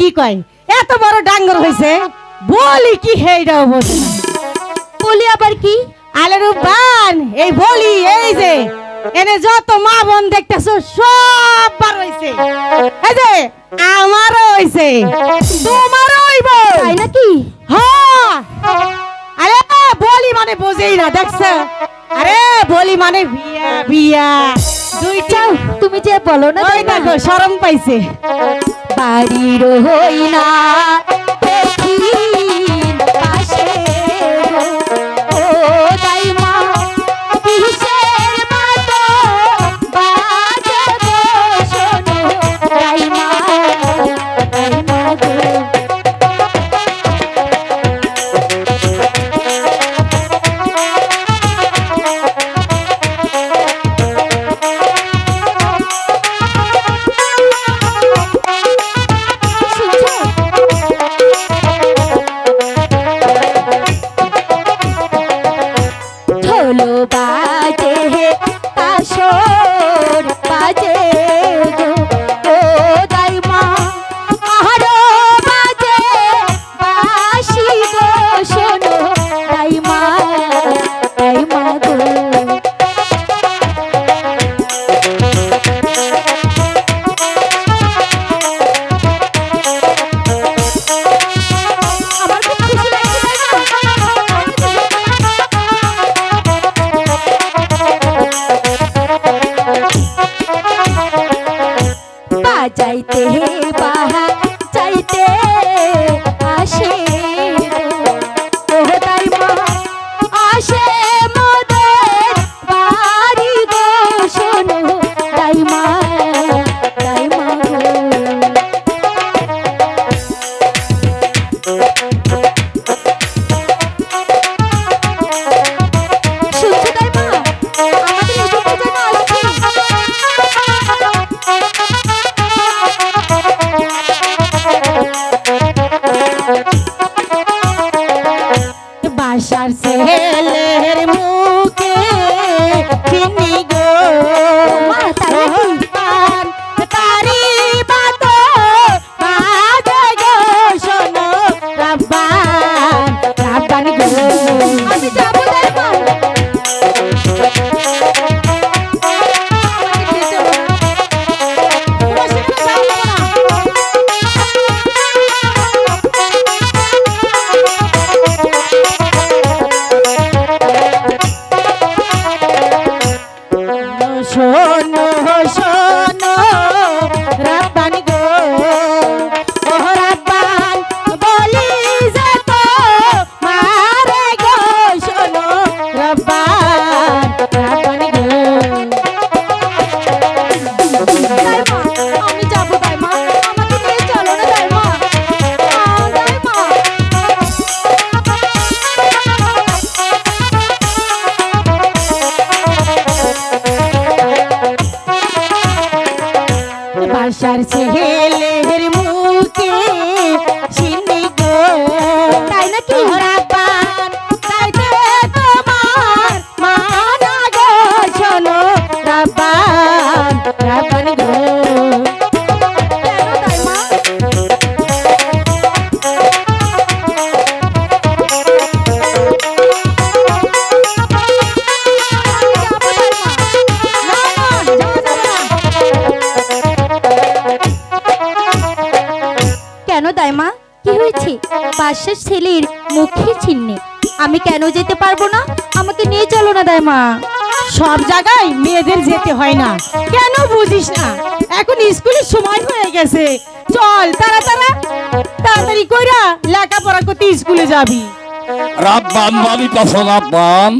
কি কয়? এত বড় ডাঙ্গর হয়েছে বলি কি হেইটাও না বলি আবার কি? আলে রূপবান এই বলি এই যে এনে যত মা বোন দেখতেছো সব বার হইছে। এই যে আমারও হইছে। তোমারও হইব। তাই নাকি? হ্যাঁ। আরে বলি মানে বোঝেই না দেখছ? আরে বলি মানে বিয়া বিয়া। দুইটা তুমি যে বলো না দেখো শরম পাইছে। বাড়ির হই না। চেহে পাশের ছেলের মুখে চিহ্নে। আমি কেন যেতে পারব না? আমাকে নিয়ে চলো না দাইমা সব জায়গায় মেয়েদের যেতে হয় না। কেন বুঝিস না? এখন স্কুলের সময় হয়ে গেছে। চল তারা তারা তাড়াতাড়ি কইরা লেখাপড়া করতে স্কুলে যাবি। রাব্বান বাড়ি পাশো রাব্বান